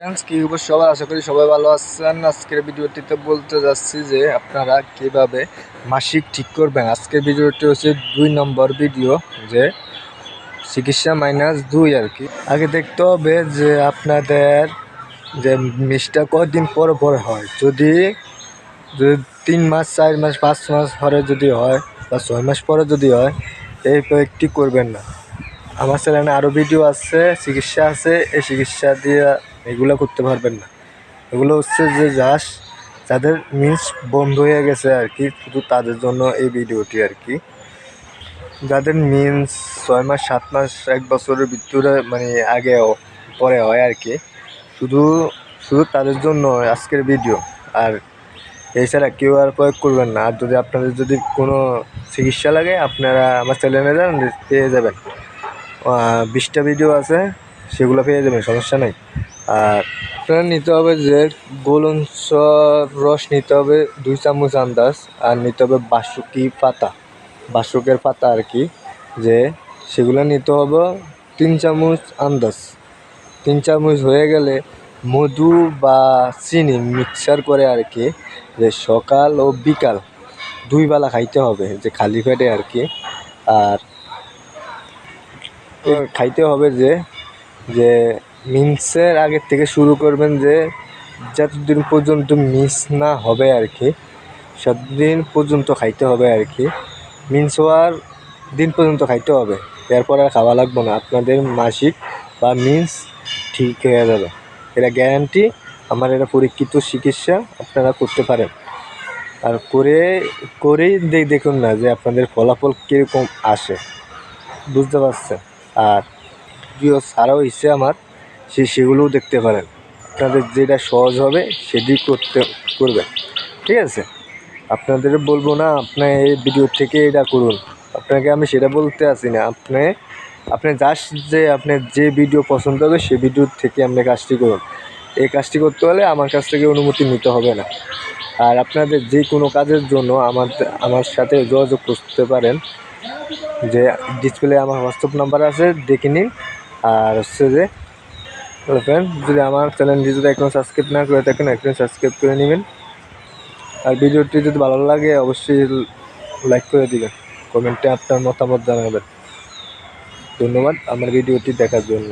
Friends কি খবর? সবাই আশা করি সবাই ভালো আছেন। আজকের ভিডিওটিতে বলতে যাচ্ছি যে আপনারা কীভাবে মাসিক ঠিক করবেন। আজকের ভিডিওটি হচ্ছে দুই নম্বর ভিডিও, যে চিকিৎসা মাইনাস দুই আর কি। আগে দেখতে হবে যে আপনাদের যে মিসটা কদিন পর পর হয়। যদি যদি তিন মাস, চার মাস, পাঁচ মাস পরে যদি হয় বা ছয় মাস পরে যদি হয়, এই প্রয়োগটি করবেন না। আমার চ্যানেলে আরও ভিডিও আছে, চিকিৎসা আছে, এই চিকিৎসা দিয়ে এগুলো করতে পারবেন না। এগুলো হচ্ছে যে জাস্ট যাদের মিন্স বন্ধ হয়ে গেছে আর কি, শুধু তাদের জন্য এই ভিডিওটি আর কি। যাদের মিন্স ছয় মাস, সাত মাস, এক বছরের ভিতরে মানে আগে পরে হয় আর কি। শুধু শুধু তাদের জন্য আজকের ভিডিও আর এছাড়া কেউ আর প্রয়োগ করবেন না। আর যদি আপনাদের যদি কোনো চিকিৎসা লাগে, আপনারা আমার চ্যানেলে যান, পেয়ে যাবেন। বিশটা ভিডিও আছে, সেগুলো পেয়ে যাবেন, সমস্যা নেই। আর নিতে হবে যে গোলঞ্চ রস নিতে হবে দুই চামচ আন্দাজ আর নিতে হবে বাসুকি পাতা বাসুকের পাতা আর কি যে সেগুলো নিতে হবে তিন চামচ আন্দাজ। তিন চামচ হয়ে গেলে মধু বা চিনি মিক্সার করে আর কি যে সকাল ও বিকাল দুই বেলা খাইতে হবে যে খালি পেটে আর কি আর খাইতে হবে যে যে মিন্সের আগের থেকে শুরু করবেন যে যতদিন পর্যন্ত মিস না হবে আর কি সতদিন পর্যন্ত খাইতে হবে আর কি। মিন্স হওয়ার দিন পর্যন্ত খাইতে হবে। এরপর আর খাওয়া লাগবে না। আপনাদের মাসিক বা মিন্স ঠিক হয়ে যাবে। এটা গ্যারান্টি আমার এটা পরীক্ষিত চিকিৎসা আপনারা করতে পারেন। আর করে, করেই দেখুন না যে আপনাদের ফলাফল কীরকম আসে। বুঝতে পারছেন? আর ভিডিও ছাড়াও ইচ্ছে আমার। সে সেগুলোও দেখতে পারেন। আপনাদের যেটা সহজ হবে সেটি করতে করবেন। ঠিক আছে? আপনাদের বলব না, আপনি এই ভিডিও থেকে এটা করুন। আপনাকে আমি সেটা বলতে আসি না। আপনি আপনি জাস্ট যে আপনার যে ভিডিও পছন্দ হবে সেই ভিডিও থেকে আপনি কাজটি করুন। এই কাজটি করতে হলে আমার কাছ থেকে অনুমতি নিতে হবে না। আর আপনাদের যে কোনো কাজের জন্য আমার আমার সাথে যোগাযোগ করতে পারেন। যে ডিসপ্লে আমার হোয়াটসঅ্যাপ নাম্বার আছে, দেখে নিন। আর হচ্ছে যে ফ্রেন্ড যদি আমার চ্যানেলটি যদি এখনও সাবস্ক্রাইব না করে থাকেন এখন সাবস্ক্রাইব করে নেবেন। আর ভিডিওটি যদি ভালো লাগে, অবশ্যই লাইক করে দিবেন। কমেন্টে আপনার মতামত জানাবেন। ধন্যবাদ আমার ভিডিওটি দেখার জন্য।